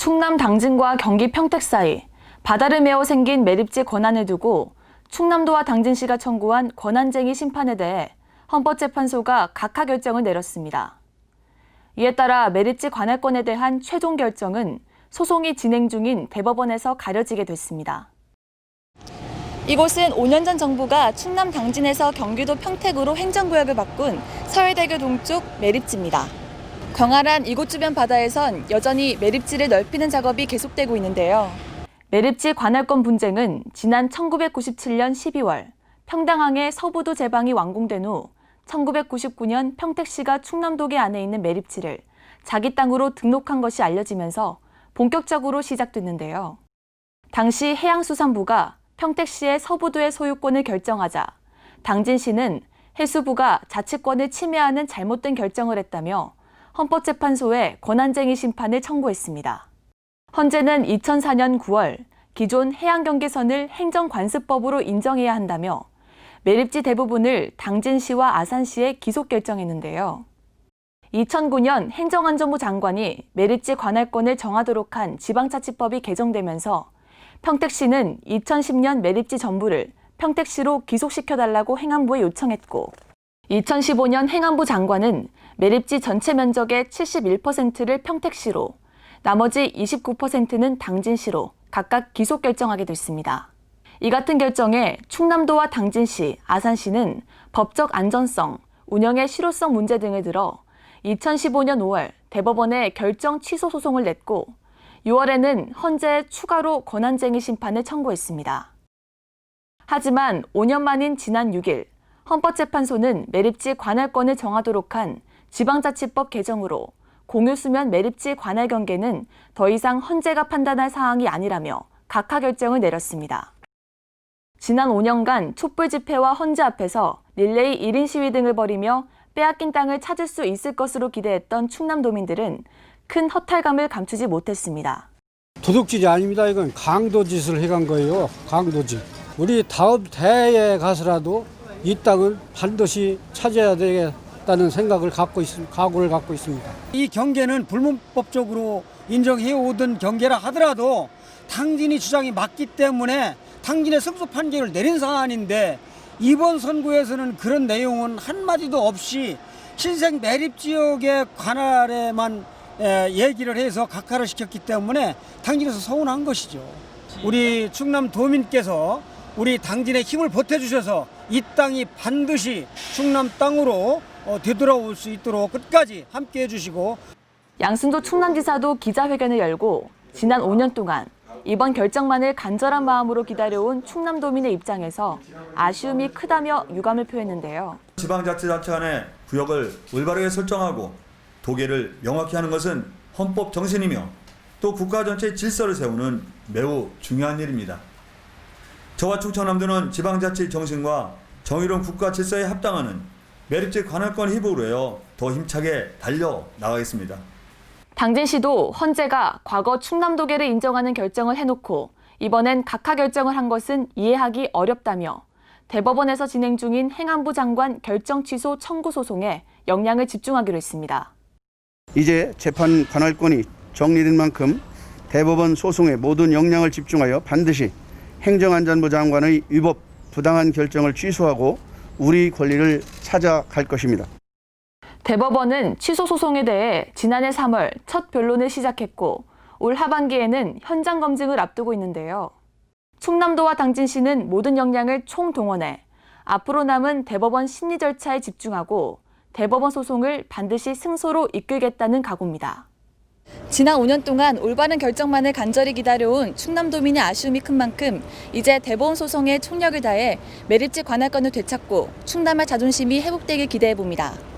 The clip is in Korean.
충남 당진과 경기 평택 사이 바다를 메어 생긴 매립지 권한을 두고 충남도와 당진시가 청구한 권한쟁의 심판에 대해 헌법재판소가 각하 결정을 내렸습니다. 이에 따라 매립지 관할권에 대한 최종 결정은 소송이 진행 중인 대법원에서 가려지게 됐습니다. 이곳은 5년 전 정부가 충남 당진에서 경기도 평택으로 행정구역을 바꾼 서해대교 동쪽 매립지입니다. 광활한 이곳 주변 바다에선 여전히 매립지를 넓히는 작업이 계속되고 있는데요. 매립지 관할권 분쟁은 지난 1997년 12월 평당항의 서부도 제방이 완공된 후 1999년 평택시가 충남도계 안에 있는 매립지를 자기 땅으로 등록한 것이 알려지면서 본격적으로 시작됐는데요. 당시 해양수산부가 평택시의 서부도의 소유권을 결정하자 당진시는 해수부가 자치권을 침해하는 잘못된 결정을 했다며 헌법재판소에 권한쟁의 심판을 청구했습니다. 헌재는 2004년 9월 기존 해양경계선을 행정관습법으로 인정해야 한다며 매립지 대부분을 당진시와 아산시에 기속 결정했는데요. 2009년 행정안전부 장관이 매립지 관할권을 정하도록 한 지방자치법이 개정되면서 평택시는 2010년 매립지 전부를 평택시로 기속시켜달라고 행안부에 요청했고 2015년 행안부 장관은 매립지 전체 면적의 71%를 평택시로 나머지 29%는 당진시로 각각 기속 결정하게 됐습니다. 이 같은 결정에 충남도와 당진시, 아산시는 법적 안전성, 운영의 실효성 문제 등을 들어 2015년 5월 대법원에 결정 취소 소송을 냈고 6월에는 헌재에 추가로 권한쟁의 심판을 청구했습니다. 하지만 5년 만인 지난 6일 헌법재판소는 매립지 관할권을 정하도록 한 지방자치법 개정으로 공유수면 매립지 관할 경계는 더 이상 헌재가 판단할 사항이 아니라며 각하 결정을 내렸습니다. 지난 5년간 촛불 집회와 헌재 앞에서 릴레이 1인 시위 등을 벌이며 빼앗긴 땅을 찾을 수 있을 것으로 기대했던 충남도민들은 큰 허탈감을 감추지 못했습니다. 도둑질이 아닙니다. 이건 강도짓을 해간 거예요. 강도짓. 우리 다음 대에 가서라도 이 땅을 반드시 찾아야 되 겠다는 생각을 갖고 있습니다. 각오를 갖고 있습니다. 이 경계는 불문법적으로 인정해 오던 경계라 하더라도 당진이 주장이 맞기 때문에 당진의 승소 판결을 내린 사안인데 이번 선고에서는 그런 내용은 한마디도 없이 신생 매립 지역의 관할에만 에, 얘기를 해서 각하를 시켰기 때문에 당진에서 서운한 것이죠. 우리 충남 도민께서 우리 당진의 힘을 보태주셔서 이 땅이 반드시 충남 땅으로 어, 되돌아올 수 있도록 끝까지 함께 해 주시고 양승조 충남지사도 기자회견을 열고 지난 5년 동안 이번 결정만을 간절한 마음으로 기다려온 충남도민의 입장에서 아쉬움이 크다며 유감을 표했는데요. 지방자치단체 간의 구역을 올바르게 설정하고 도계를 명확히 하는 것은 헌법 정신이며 또 국가 전체의 질서를 세우는 매우 중요한 일입니다. 저와 충청남도는 지방자치 정신과 정의로운 국가 질서에 합당하는 매립지 관할권 희복으로 해요 더 힘차게 달려 나가겠습니다. 당진 시도 헌재가 과거 충남도계를 인정하는 결정을 해놓고 이번엔 각하 결정을 한 것은 이해하기 어렵다며 대법원에서 진행 중인 행안부 장관 결정 취소 청구 소송에 역량을 집중하기로 했습니다. 이제 재판 관할권이 정리된 만큼 대법원 소송에 모든 역량을 집중하여 반드시 행정안전부 장관의 위법 부당한 결정을 취소하고 우리 권리를 찾아갈 것입니다. 대법원은 취소 소송에 대해 지난해 3월 첫 변론을 시작했고 올 하반기에는 현장 검증을 앞두고 있는데요. 충남도와 당진시는 모든 역량을 총동원해 앞으로 남은 대법원 심리 절차에 집중하고 대법원 소송을 반드시 승소로 이끌겠다는 각오입니다. 지난 5년 동안 올바른 결정만을 간절히 기다려온 충남도민의 아쉬움이 큰 만큼 이제 대법원 소송에 총력을 다해 매립지 관할권을 되찾고 충남의 자존심이 회복되길 기대해 봅니다.